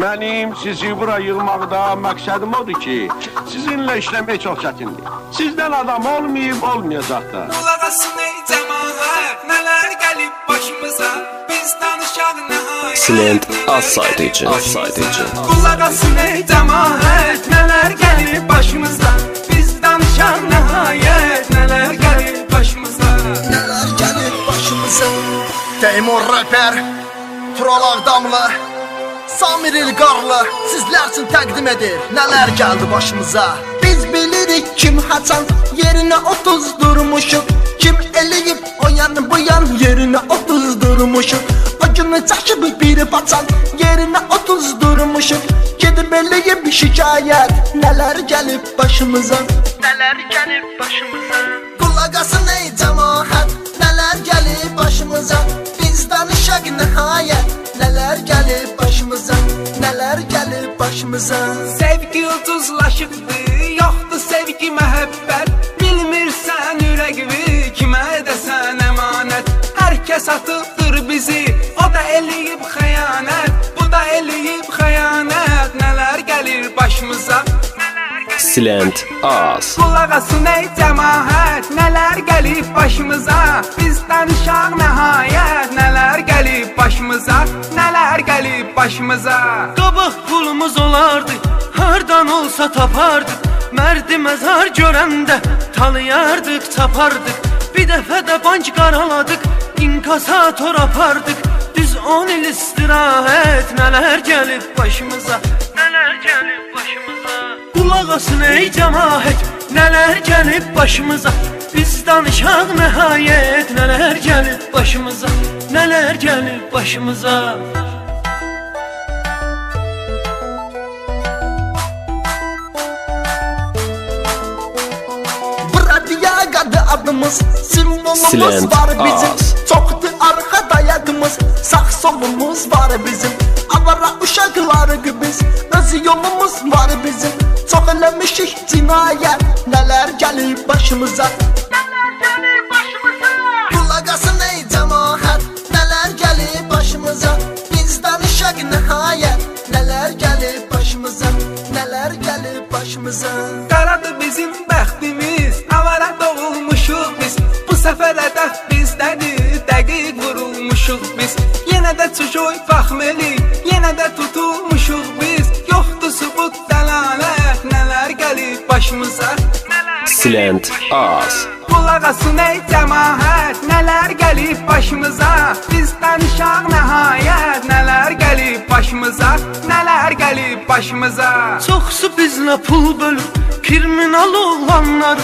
Mənim sizi bura yığmaqda məqsədim odur ki, sizinlə işləmək çox çətindir. Sizdən adam olmayıb, olmayacaq da. Asın ey başımıza? Biz Silent az saydıcı, az saydıcı. Kulak asın ey cemaat Neler gelip başımıza? Biz danışak nihayet Neler gelip başımıza? Neler gelir başımıza? Teymur Rapper Tural Ağdamlı Samir İlqarlı Sizler için təqdim edir. Neler geldi başımıza? Biz bilirik kim haçan Yerine otuz durmuşuq Kim eləyib o yan bu yan Yerine otuz durmuşuq O günü çəkib biri paçan Yerine otuz durmuşuq Gedib eləyib şikayət Neler gelip başımıza? Neler gelip başımıza? Kulak asın ey cemaat Neler gelip başımıza? Biz danışak nihayet Neler gelip başımıza Neler gelip başımıza? Sevgi ucuzlaşıbdı Yoxdur sevgi məhəbbət Bilmirsən ürəqvi Kimə edəsən əmanət Hər kəs atıbdır bizi O da eləyib xəyanət Bu da eləyib xəyanət Nələr gəlir başımıza Silent az. Kulaq asın ey cəmaət Nələr gəlib başımıza? Biz danışaq nəhayət Nələr gəlib başımıza? Nələr gəlib başımıza? Qabaq pulumuz olardı Hardan olsa tapardık Mərdi məzar görəndə Tanıyardıq, tapardıq Bir dəfə də bank qaraladık İnkasator apardıq Düz 10 il istirahət Nələr gəlib başımıza? Nələr gəlib başımıza Qulaq asın ey cəmaət Nələr gəlib başımıza? Biz danışaq nəhayət Nələr gəlib başımıza? Nələr gəlib başımıza? Adımız Silent var bizim. Az. Çoxdu arxa dayağımız Sağ solumuz var bizim. Avara uşaqlarıq biz Öz yolumuz var bizim Çox eləmişik cinayət Nələr gəlib başımıza? Nələr gəlib başımıza? Qulaq asın ey cəmaət Nələr gəlib başımıza? Biz danışaq nihayət Nələr gəlib başımıza? Nələr gəlib başımıza? Qaradır bizim bəxtimiz Avara doğulmuşuq biz. Bu səfər hədəf bizdədir Dəqiq vurulmuşuq biz. Yenə də çocuq baxmeli Yenə də tutulmuşuq biz. Yoxdur sübut başımıza Silent az. Qulaq asın ey cəmaət Nələr gəlib başımıza? Biz danışaq nəhayət Nələr gəlib başımıza? Nələr gəlib başımıza? Çoxsu bizlə pul bölür Kriminal oğlanlar.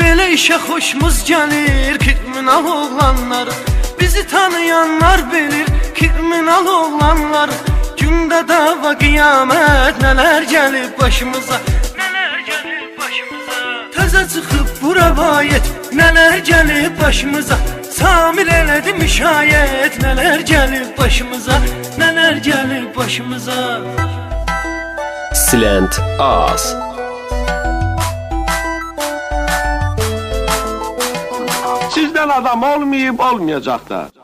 Belə işə xoşumuz gəlir Kriminal oğlanlar. Bizi tanıyanlar bilir Kriminal oğlanlar. Gündə dava qiyamət Nələr gəlib başımıza? Nələr gəlib başımıza Təzə çıxıb bu rəvayət Nələr gəlib başımıza Samir elədi müşayət Nələr gəlib başımıza Nələr gəlib başımıza Silent az. Sizdən adam olmayıb, olmayacaq da.